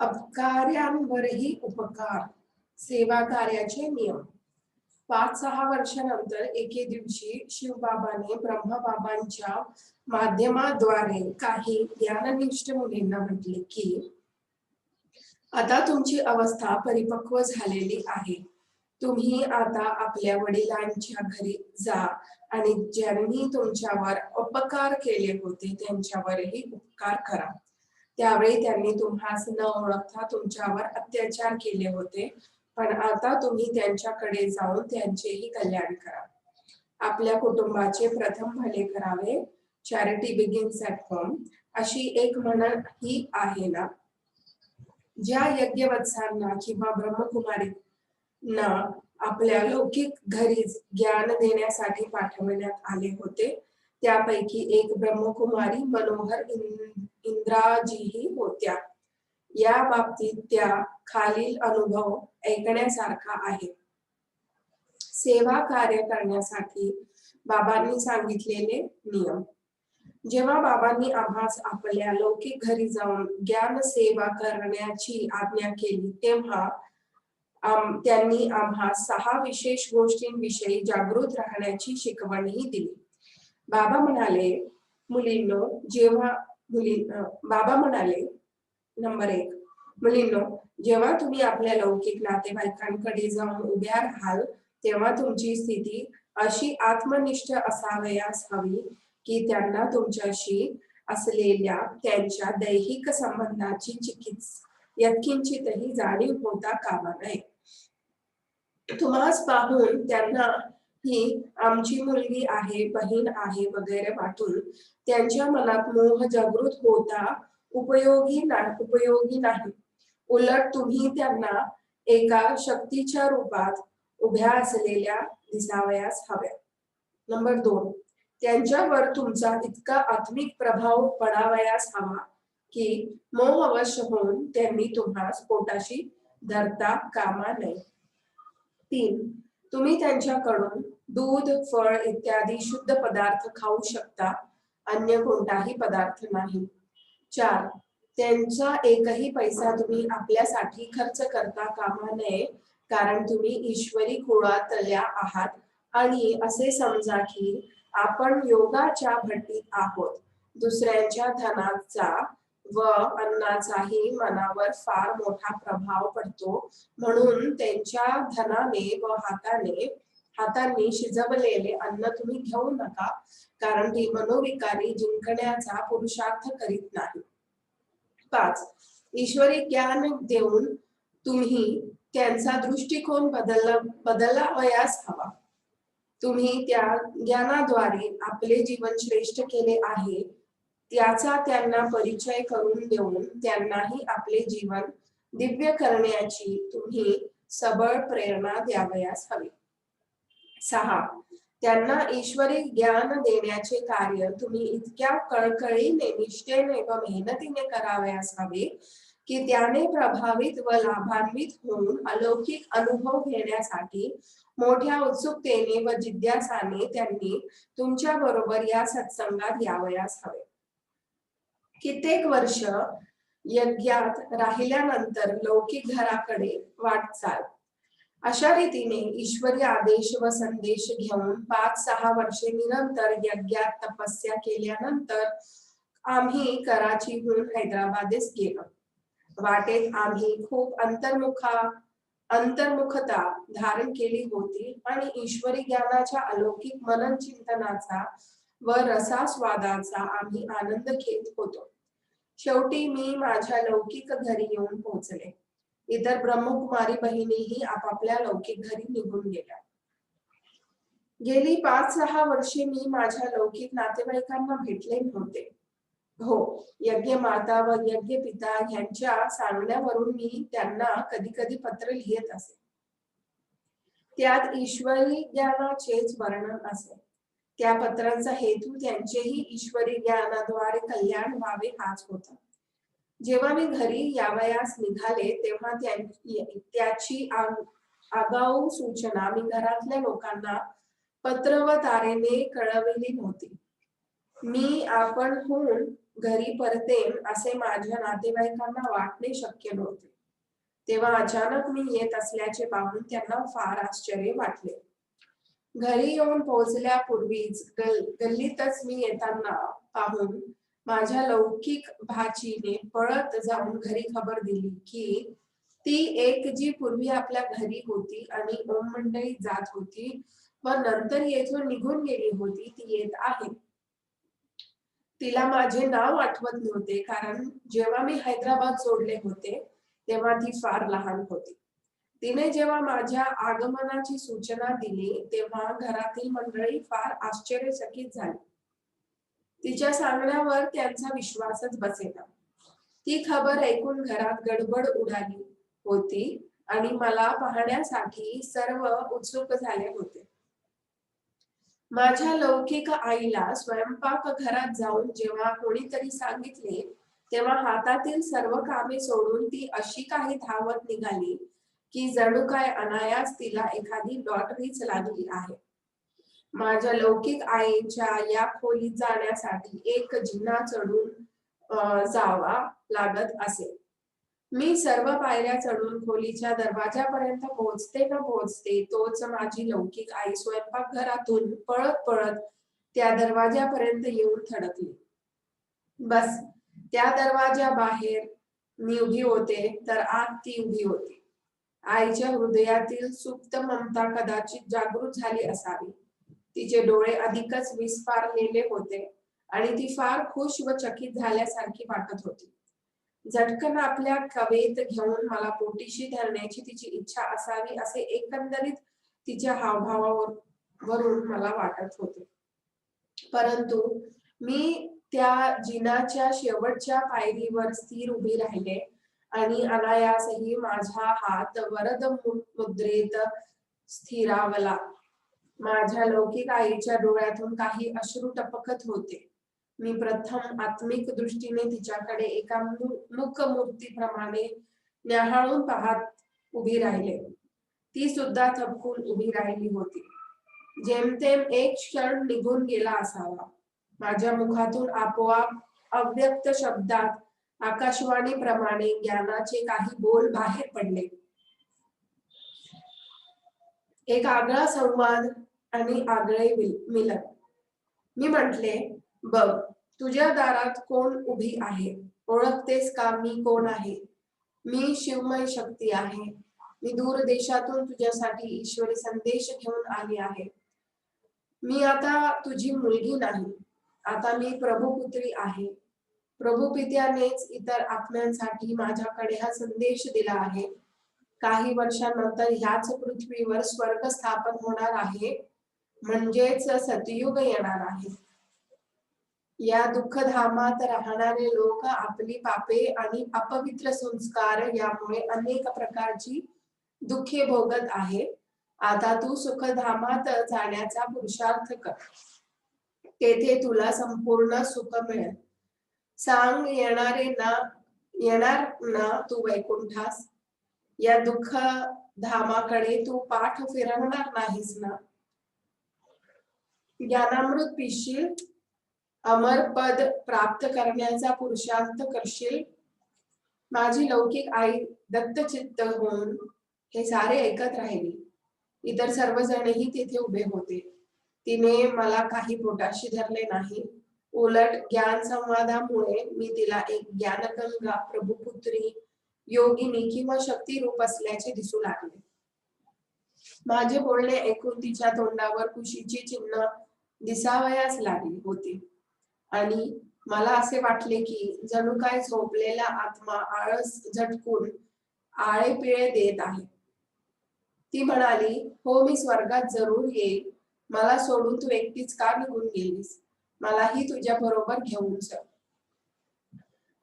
अपकार्यांवरही उपकार सेवा कार्याचे नियम. पाच सहा वर्षानंतर एके दिवशी शिवबाबाने ब्रह्मबाबांच्या माध्यमाद्वारे काही ज्ञाननिष्ठ मुलींना म्हटले की आता तुमची अवस्था परिपक्व झालेली आहे. तुम्ही आता आपल्या वडिलांच्या घरी जा आणि ज्यांनी तुमच्यावर उपकार केले होते त्यांच्यावरही उपकार करा. त्यावेळी त्यांनी तुम्हास न ओळखता तुमच्यावर अत्याचार केले होते. पण आता तुम्ही त्यांच्याकडे जाऊन त्यांचेही कल्याण करा. आपल्या कुटुंबाचे प्रथम भले करावे. चॅरिटी बिगिन्स ॲट होम अशी एक म्हणण ही आहे ना. ज्या यज्ञवत्सांना किंवा ब्रह्मकुमारींना आपल्या लौकिक घरी ज्ञान देण्यासाठी पाठवण्यात आले होते त्यापैकी एक ब्रह्मकुमारी मनोहर इंद्राजीही होत्या. या बाबतीत त्या खालील अनुभव ऐकण्यासारखा आहे. सेवा कार्य करण्यासाठी बाबांनी सांगितलेले नियम. जेव्हा बाबांनी आभास आपल्या लौकिक घरी जाऊन ज्ञान सेवा करण्याची आज्ञा केली तेव्हा त्यांनी आम्हा सहा विशेष गोष्टींविषयी जागृत राहण्याची शिकवणही दिली. बाबा म्हणाले मुलींनो जेव्हा मुली बाबा म्हणाले नंबर एक मुलींनो जेव्हा तुम्ही आपल्या लौकिक नातेवाईकांकडे जाऊन उभ्या राहाल तेव्हा तुमची स्थिती अशी आत्मनिष्ठ असावयास हवी की त्यांना तुमच्याशी असलेल्या त्यांच्या दैहिक संबंधाची चिकित्सा यत्किंचितही जाणीव होता कामा नये. तुम्हास पाहून त्यांना ही आमची मुलगी आहे बहीण आहे वगैरे वाटून त्यांच्या मनात मोह जागृत होता उपयोगी ना उपयोगी नाही. उलट तुम्ही त्यांना एका शक्तीच्या रूपात उभ्या असलेल्या दिसावयास हव्या. नंबर दोन त्यांच्यावर तुमचा इतका आत्मिक प्रभाव पडावयास हवा की मोहवश होऊन त्यांनी तुम्हा पोटाशी धरता कामा नये. तीन तुम्ही त्यांच्याकडून दूध फळ इत्यादी शुद्ध पदार्थ खाऊ शकता. अन्य कोणताही पदार्थ नाही. चार त्यांचा एकही पैसा तुम्ही आपल्यासाठी खर्च करता कामा नये कारण तुम्ही ईश्वरी कुळातल्या आहात. आणि असे समजा की आपण योगाच्या भट्टीत आहोत. दुसऱ्यांच्या धनाचा व अन्नाचाही मनावर फार मोठा प्रभाव पडतो. म्हणून त्यांच्या धनाने व हाताने हातांनी शिजवलेले अन्न तुम्ही घेऊ नका कारण ती मनोविकारी जिंकण्याचा पुरुषार्थ करीत नाही. पाच ईश्वरी ज्ञान देऊन तुम्ही त्यांचा दृष्टिकोन बदल बदलावयास हवा. तुम्ही त्या ज्ञानाद्वारे आपले जीवन श्रेष्ठ केले आहे त्याचा त्यांना परिचय करून देऊन त्यांनाही आपले जीवन दिव्य करण्याची तुम्ही सबळ प्रेरणा द्यावयास हवी. सहा. त्यांना ईश्वरी ज्ञान देण्याचे कार्य तुम्ही इतक्या कळकळीने निष्ठेने व मेहनतीने करावे असावे की त्याने प्रभावित व लाभान्वित होऊन अलौकिक अनुभव घेण्यासाठी मोठ्या उत्सुकतेने व जिज्ञासाने त्यांनी तुमच्या बरोबर या सत्संगात यावयास हवे कित्येक वर्ष यज्ञात राहिल्यानंतर लौकिक घराकडे वाटचाल अशा रीतीने ईश्वरी आदेश व संदेश घेऊन पाच सहा वर्षे निरंतर यज्ञात तपस्या केल्यानंतर आम्ही कराचीहून हैदराबादेस गेलो. वाटेत आम्ही खूप अंतर्मुखा अंतर्मुखता धारण केली होती आणि ईश्वरी ज्ञानाच्या अलौकिक मनन चिंतनाचा व रसास्वादाचा आम्ही आनंद घेत होतो. शेवटी मी माझ्या लौकिक घरी येऊन पोहोचले. इतर ब्रह्मकुमारी बहिणीही आपापल्या लौकिक घरी निघून गेल्या. गेली पाच सहा वर्षे मी माझ्या लौकिक नातेवाईकांना भेटले नव्हते. हो यज्ञ माता व यज्ञ पिता यांच्या सांगण्यावरून मी त्यांना कधी कधी पत्र लिहित असे. त्यात ईश्वरी ज्ञानाचेच वर्णन असे. त्या पत्रांचा हेतू त्यांचेही ईश्वरी ज्ञानाद्वारे कल्याण व्हावे हाच होता. जेव्हा मी घरी यावयास निघाले तेव्हा त्याची आगाऊ सूचना मी घरातल्या लोकांना पत्र व तारेने कळवली नव्हती. मी आपण होऊन घरी परतेन असे माझ्या नातेवाईकांना वाटणे शक्य नव्हते. तेव्हा अचानक मी येत असल्याचे पाहून त्यांना फार आश्चर्य वाटले. घरी येऊन पोहोचल्यापूर्वीच गल गल्लीतच मी येताना पाहून माझ्या लौकिक भाचीने पळत जाऊन घरी खबर दिली की ती एक जी पूर्वी आपल्या घरी होती आणि ओम मंडळी जात होती व नंतर येथून निघून गेली होती ती येत आहे. तिला माझे नाव आठवत नव्हते कारण जेव्हा मी हैदराबाद सोडले होते तेव्हा ती फार लहान होती. तिने जेव्हा माझ्या आगमनाची सूचना दिली तेव्हा घरातील मंडळी फार आश्चर्यचकित झाली. तिच्या सांगण्यावर त्यांचा विश्वासच बसेना. ती खबर ऐकून घरात गडबड उडाली होती आणि मला पाहण्यासाठी सर्व उत्सुक झाले होते. माझ्या लौकिक आईला स्वयंपाक घरात जाऊन जेव्हा कोणीतरी सांगितले तेव्हा हातातील सर्व कामे सोडून ती अशी काही धावत निघाली की जणू काय अनायास तिला एखादी लॉटरीच लागली आहे. माझ्या लौकिक आईच्या या खोलीत जाण्यासाठी एक जिन्हा चढून जावा लागत असे. मी सर्व पायऱ्या चढून खोलीच्या दरवाजापर्यंत पोहोचते न पोहोचते तोच माझी लौकिक आई स्वयंपाक घरातून पळत पळत त्या दरवाजापर्यंत येऊन थडकली. बस त्या दरवाजा बाहेर मी उभी होते तर आत ती उभी होती. आईच्या हृदयातील सुप्त ममता कदाचित जागृत झाली असावी. तिचे डोळे अधिकच विस्फारलेले होते आणि ती फार खुश व चकित झाल्यासारखी वाटत होती. झटकन आपल्या कवेत घेऊन मला पोटीशी धरण्याची तिची इच्छा असावी असे एकंदरीत तिच्या हावभावावर वरून मला वाटत होते. परंतु मी त्या जिनाच्या शेवटच्या पायरीवर स्थिर उभी राहिले आणि अनायासही माझा हात वरद मुद्रेत स्थिरावला. माझ्या लौकिक आईच्या डोळ्यातून काही अश्रू टपकत होते. मी प्रथम आत्मिक दृष्टीने तिच्याकडे एका मुख मूर्तीप्रमाणे न्याहाळून पाहत उभी राहिले. ती सुद्धा थपकून उभी राहिली होती. जेमतेम एक क्षण निघून गेला असावा. माझ्या मुखातून आपोआप अव्यक्त शब्दात आकाशवाणी प्रमाणे ज्ञानाचे काही बोल बाहेर पडले. एक आगळा संवाद आणि आगळे मिलन. मी म्हटले बघ तुझ्या दारात कोण उभी आहे? ओळखतेस का मी कोण आहे? मी शिवमय शक्ती आहे. मी दूर देशातून तुझ्यासाठी ईश्वरी संदेश घेऊन आली आहे. मी आता तुझी मुलगी नाही. आता मी प्रभुपुत्री आहे. प्रभुपित्यानेच इतर आत्म्यांसाठी माझ्याकडे हा संदेश दिला आहे. काही वर्षांनंतर ह्याच पृथ्वीवर स्वर्ग स्थापन होणार आहे. म्हणजेच सतयुग येणार आहे. या दुःखधामात राहणारे लोक आपली पापे आणि अपवित्र संस्कार यामुळे अनेक प्रकारची दुःखे भोगत आहे. आता तू सुखधामात जाण्याचा पुरुषार्थ कर. तेथे तुला संपूर्ण सुख मिळेल. सांग येणारे ना येणार ना तू वैकुंठास? या दुःख धामाकडे तू पाठ फिरवणार नाहीस ना. ज्ञानामृत पिशील अमर पद प्राप्त करण्याचा पुरुषार्थ करशील. माझी लौकिक आई दत्तचित्त होऊन हे सारे ऐकत राहिली. इतर सर्वजणही तिथे उभे होते. तिने मला काही पोटाशी धरले नाही. उलट ज्ञान संवादामुळे मी तिला एक ज्ञानगंगा प्रभुपुत्री योगिनी किंवा शक्ती रूप असल्याचे दिसू लागले माझे बोलणे ऐकून तिच्या तोंडावर खुशीची चिन्ह दिसावयास लागली होती. आणि मला असे वाटले की जणू काय झोपलेला आत्मा आळस झटकून आळे पिळे देत आहे. ती म्हणाली हो मी स्वर्गात जरूर येईल मला सोडून तू एकटीच का निघून गेलीस? मलाही तुझ्या बरोबर घेऊन चल.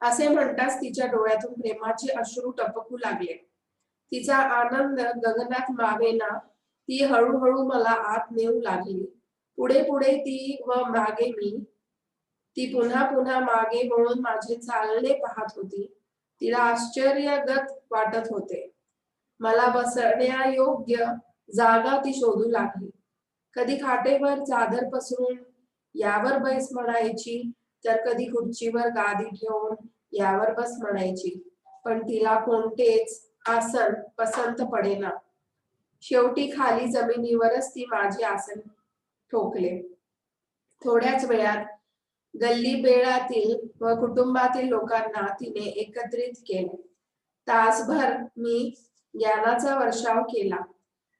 असे म्हणताच तिच्या डोळ्यातून प्रेमाचे अश्रू टपकू लागले. तिचा आनंद गगनात मावेना ती हळूहळू मला आत नेऊ लागली. पुढे पुढे ती व मागे मी ती पुन्हा पुन्हा मागे वळून माझे चालणे पाहत होती. तिला आश्चर्यगत वाटत होते. मला बसण्यायोग्य जागा ती शोधू लागली. कधी खाटेवर चादर पसरून यावर बैस म्हणायची तर कधी खुर्चीवर गादी ठेवून यावर बस म्हणायची पण तिला कोणतेच आसन पसंत पडेना. शेवटी खाली जमिनीवरच ती माझे आसन ठोकले. थोड्याच वेळात गल्ली बेळातील व कुटुंबातील लोकांना तिने एकत्रित केले. तासभर मी ज्ञानाचा वर्षाव केला.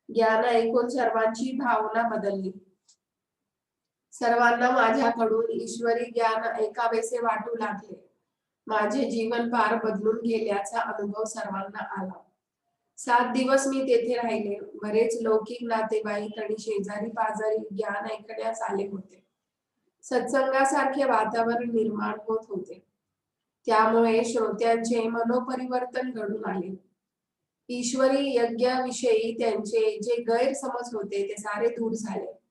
ज्ञान ऐकून सर्वांची भावना बदलली. सर्वांना माझ्याकडून ईश्वरी ज्ञान ऐकावेसे वाटू लागले. माझे जीवन पार बदलून गेल्याचा अनुभव सर्वांना आला. सात दिवस मी तेथे राहिले. बरेच लौकिक नातेवाईक आणि शेजारी पाजारी ज्ञान ऐकण्यास आले होते. सत्संगासारखे वातावरण निर्माण होत होते. त्यामुळे श्रोत्यांचे मनोपरिवर्तन घडून आले. ईश्वरी यज्ञाविषयी त्यांचे जे गैरसमज होते ते सारे दूर झाले.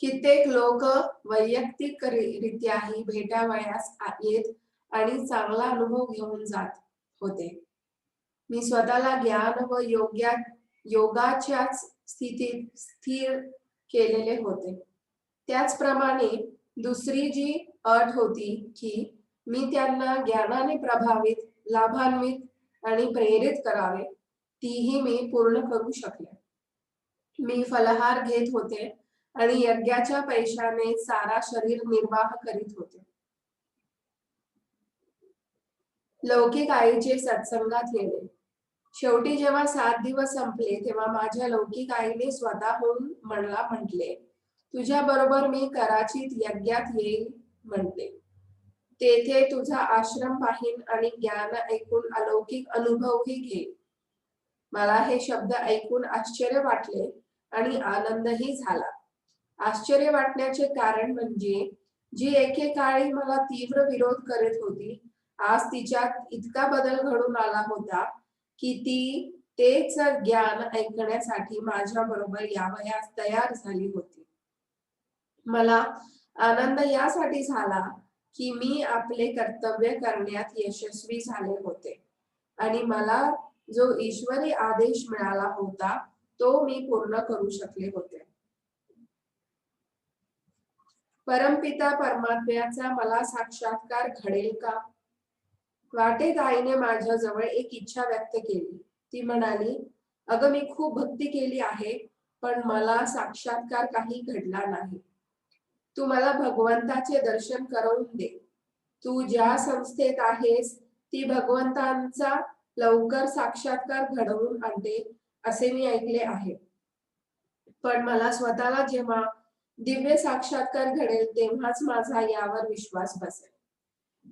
कित्येक लोक वैयक्तिक रित्याही भेटावयास येत आणि चांगला अनुभव घेऊन जात होते. मी स्वतःला ज्ञान व योग्या योगाच्याच स्थितीत स्थिर केलेले होते. त्याचप्रमाणे दुसरी जी अट होती की मी त्यांना ज्ञानाने प्रभावित लाभान्वित आणि प्रेरित करावे तीही मी पूर्ण करू शकले. मी फलहार घेत होते आणि यज्ञाच्या पैशाने सारा शरीर निर्वाह करीत होते. लौकिक आईचे सत्संगात येणे. शेवटी जेव्हा सात दिवस संपले तेव्हा माझ्या लौकिक आईने स्वतःहून म्हणला म्हटले तुझ्या बरोबर मी कराचीत यज्ञात येईल म्हणते तेथे तुझा आश्रम पाहीन आणि ज्ञान ऐकून अलौकिक अनुभवही घे मला हे शब्द ऐकून आश्चर्य वाटले आणि आनंदही झाला. आश्चर्य वाटण्याचे कारण म्हणजे जी एकेकाळी मला तीव्र विरोध करत होती आज तिच्यात इतका बदल घडून आला होता की ती तेच ज्ञान ऐकण्यासाठी माझ्या बरोबर यावयास तयार झाली होती. मला आनंद यासाठी झाला की मी आपले कर्तव्य करण्यात यशस्वी झाले होते. आणि मला जो ईश्वरी आदेश मिळाला होता तो मी पूर्ण करू शकले होते. परमपिता परमात्म्याचा मला साक्षात्कार घडेल का? वाटेत आईने माझ्या जवळ एक इच्छा व्यक्त केली. ती म्हणाली अगं मी खूप भक्ती केली आहे पण मला साक्षात्कार काही घडला नाही. तू मला भगवंताचे दर्शन करवून दे. तू ज्या संस्थेत आहेस ती भगवंतांचा लवकर साक्षात्कार घडवून आणते असे मी ऐकले आहे. पण मला स्वतःला जेव्हा दिव्य साक्षात्कार घडेल तेव्हाच माझा यावर विश्वास बसेल.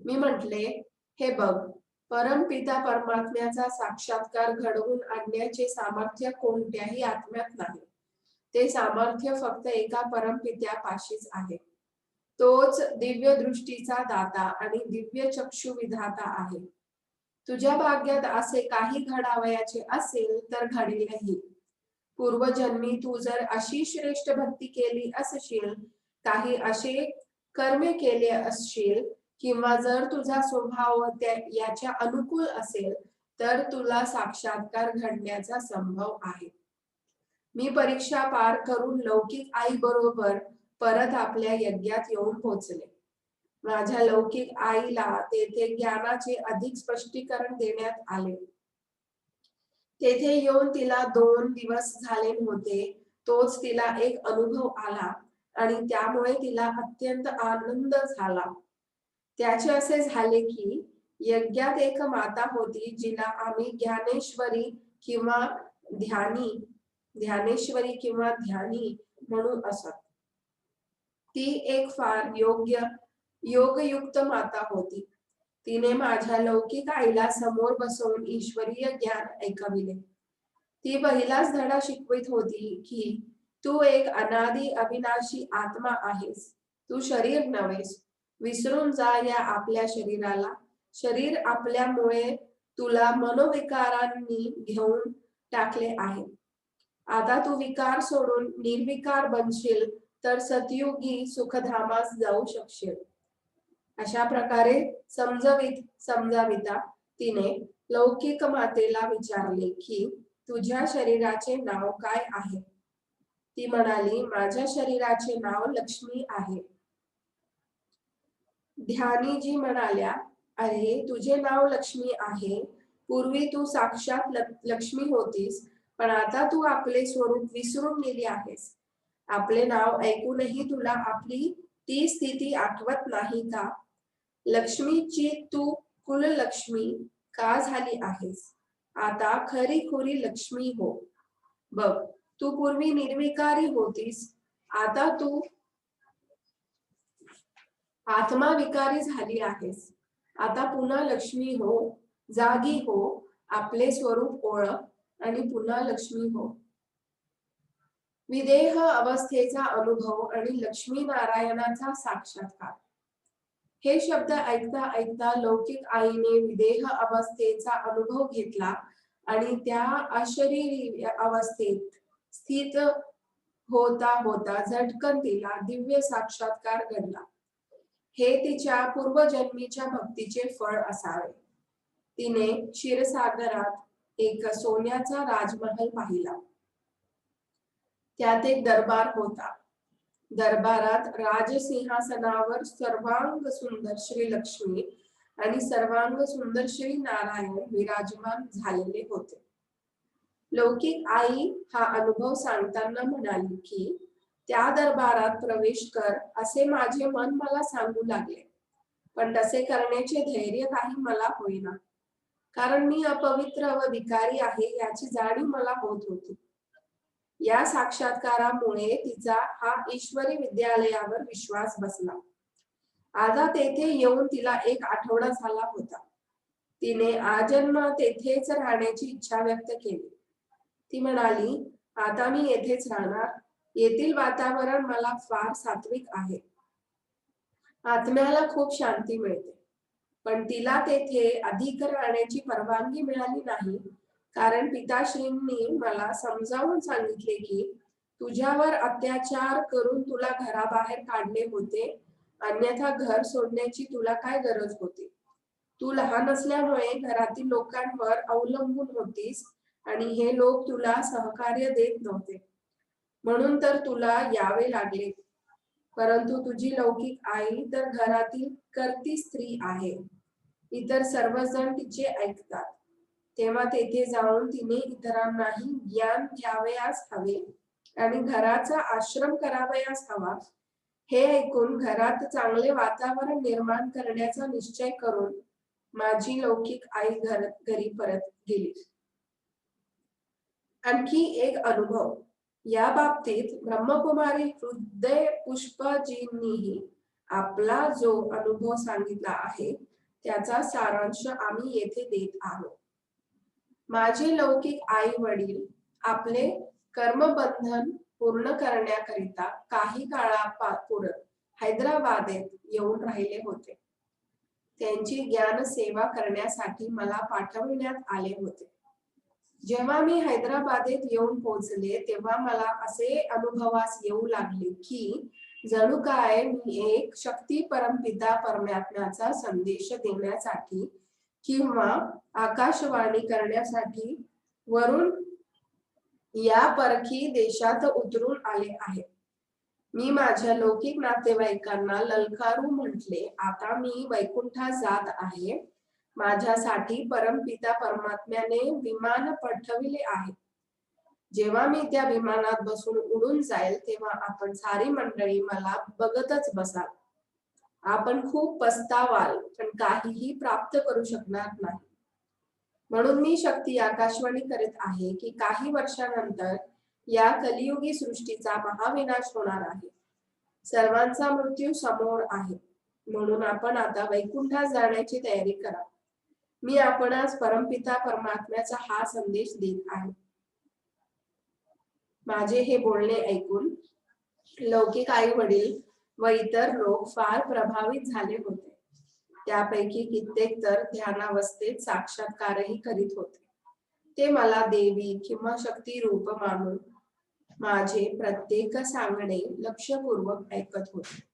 मी म्हटले हे बघ परमपिता परमात्म्याचा साक्षात्कार घडवून आणण्याचे सामर्थ्य कोणत्याही आत्म्यात नाही. ते सामर्थ्य फक्त एका परमपित्यापाशीच आहे. तोच दिव्य दृष्टीचा दाता आणि दिव्य चक्षु विधाता आहे. तुझ्या भाग्यात असे काही घडावयाचे असेल तर घडेलही. पूर्वजन्मी तू जर अशी श्रेष्ठ भक्ती केली असशील काही असे कर्मे केले असशील किंवा जर तुझा स्वभाव याच्या अनुकूल असेल तर तुला साक्षात्कार घडण्याचा संभव आहे. मी परीक्षा पार करून लौकिक आई बरोबर परत आपल्या यज्ञात येऊन पोहोचले माझ्या लौकिक आईला तेथे ज्ञानाचे अधिक स्पष्टीकरण देण्यात आले. तेथे येऊन तिला दोन दिवस झाले होते तोच तिला एक अनुभव आला आणि त्यामुळे तिला अत्यंत आनंद झाला. त्याचे असे झाले की यज्ञात एक माता होती जिला आम्ही ज्ञानेश्वरी किंवा ध्यानी ध्यानेश्वरी किंवा ध्यानी म्हणून असत. ती एक फार योग्य योगयुक्त माता होती. तिने माझ्या लौकिक आईला समोर बसवून ईश्वरीय ज्ञान ऐकविले. ती पहिलाच धडा शिकवित होती की तू एक अनादी अविनाशी आत्मा आहेस. तू शरीर नव्हेस. विसरून जा या आपल्या शरीराला. शरीर आपल्यामुळे तुला मनोविकारांनी घेऊन टाकले आहे. आता तू विकार सोडून निर्विकार बनशील तर सतयुगी सुखधामास जाऊ शकशील. अशा प्रकारे समजवित समजाविता. तिने लौकिक मातेला विचारले की तुझ्या शरीराचे नाव काय आहे? ती म्हणाली माझ्या शरीराचे नाव लक्ष्मी आहे. ध्यानीजी म्हणाल्या अरे तुझे नाव लक्ष्मी आहे. पूर्वी तू साक्षात लक्ष्मी होतीस पण आता तू आपले स्वरूप विसरून गेली आहेस. आपले नाव ऐकूनही तुला आपली ती स्थिती आठवत नाही का? लक्ष्मीची तू कुललक्ष्मी का झाली आहेस? आता खरी खुरी लक्ष्मी हो. बघ तू पूर्वी निर्विकारी होतीस. आता तू आत्मा विकारी झाली आहेस. आता पुन्हा लक्ष्मी हो. जागी हो. आपले स्वरूप ओळख आणि पुन्हा लक्ष्मी हो. विदेह अवस्थेचा अनुभव आणि लक्ष्मी नारायणाचा साक्षात्कार. हे शब्द ऐकता ऐकता लौकिक आईने विदेह अवस्थेचा अनुभव घेतला आणि त्या अशरीरी अवस्थेत स्थित होता होता झटकन तिला दिव्य साक्षात्कार घडला. हे तिच्या पूर्वजन्मीच्या भक्तीचे फळ असावे. तिने क्षीरसागरात एक सोन्याचा राजमहल पाहिला. त्यात एक दरबार होता. दरबारात राजसिंहासनावर सर्वांग सुंदर श्री लक्ष्मी आणि सर्वांग सुंदर श्री नारायण विराजमान झालेले होते. लौकिक आई हा अनुभव सांगताना म्हणाली की त्या दरबारात प्रवेश कर असे माझे मन मला सांगू लागले. पण तसे करण्याचे धैर्य काही मला होईना. कारण मी अपवित्र व विकारी आहे याची जाणीव मला होत होती. या साक्षात्कारामुळे तिचा हा ईश्वरी विद्यालयावर विश्वास बसला. आता तेथे येऊन तिला एक आठवडा झाला होता. तिने आजन्म तेथेच राहण्याची इच्छा व्यक्त केली. ती म्हणाली आता मी येथेच राहणार. येथील वातावरण मला फार सात्विक आहे. आत्म्याला खूप शांती मिळते. पण तिला तेथे अधिक राहण्याची परवानगी मिळाली नाही. कारण पिताश्रींनी मला समजावून सांगितले की तुझ्यावर अत्याचार करून तुला घराबाहेर काढले होते. अन्यथा घर सोडण्याची तुला काय गरज होती? तू लहान असल्यामुळे घरातील लोकांवर अवलंबून होतीस आणि हे लोक तुला सहकार्य देत नव्हते. म्हणून तर तुला यावे लागले. परंतु तुझी लौकिक आई तर घरातील करती स्त्री आहे. इतर सर्वजण तिचे ऐकतात. तेव्हा तेथे जाऊन तिने इतरांनाही ज्ञान घ्यावयास हवे आणि घराचा आश्रम करावयास हवा. हे ऐकून घरात चांगले वातावरण निर्माण करण्याचा निश्चय करून माझी लौकिक आई घर घरी परत गेली. आणखी एक अनुभव. या बाबतीत ब्रह्मकुमारी हृदय पुष्पजींनीही आपला जो अनुभव सांगितला आहे त्याचा सारांश आम्ही येथे देत आहोत. माझे लौकिक आई वडील आपले कर्मबंधन पूर्ण करण्याकरिता काही काळापूर्वी हैदराबादेत येऊन राहिले होते. त्यांची ज्ञान सेवा करण्यासाठी मला पाठविण्यात आले होते. जेव्हा मी हैदराबादेत येऊन पोहोचले तेव्हा मला असे अनुभवास येऊ लागले की जणू काय मी एक शक्ती परमपिता परमात्म्याचा संदेश देण्यासाठी किंवा आकाशवाणी करण्यासाठी वरून या परखी देशात उतरून आले आहे. मी माझ्या लौकिक नातेवाईकांना ललकारू म्हटले आता मी वैकुंठात जात आहे. माझ्यासाठी परमपिता परमात्म्याने विमान पाठविले आहे. जेव्हा मी त्या विमानात बसून उडून जाईल तेव्हा आपण सारी मंडळी मला बघतच बसाल. आपण खूप पस्तावाल पण काहीही प्राप्त करू शकणार नाही. म्हणून मी शक्ती आकाशवाणी करीत आहे की काही वर्षानंतर या कलियुगी सृष्टीचा महाविनाश होणार आहे. सर्वांचा मृत्यू समोर आहे. म्हणून आपण आता वैकुंठात जाण्याची तयारी करा. मी आपणास परमपिता परमात्म्याचा हा संदेश देत आहे. माझे हे बोलणे ऐकून लौकिक आई वडील व इतर लोक फार प्रभावित झाले होते. त्यापैकी कित्येक तर ध्यानावस्थेत साक्षात्कारही करीत होते. ते मला देवी किंवा शक्ती रूप मानून माझे प्रत्येक सांगणे लक्षपूर्वक ऐकत होते.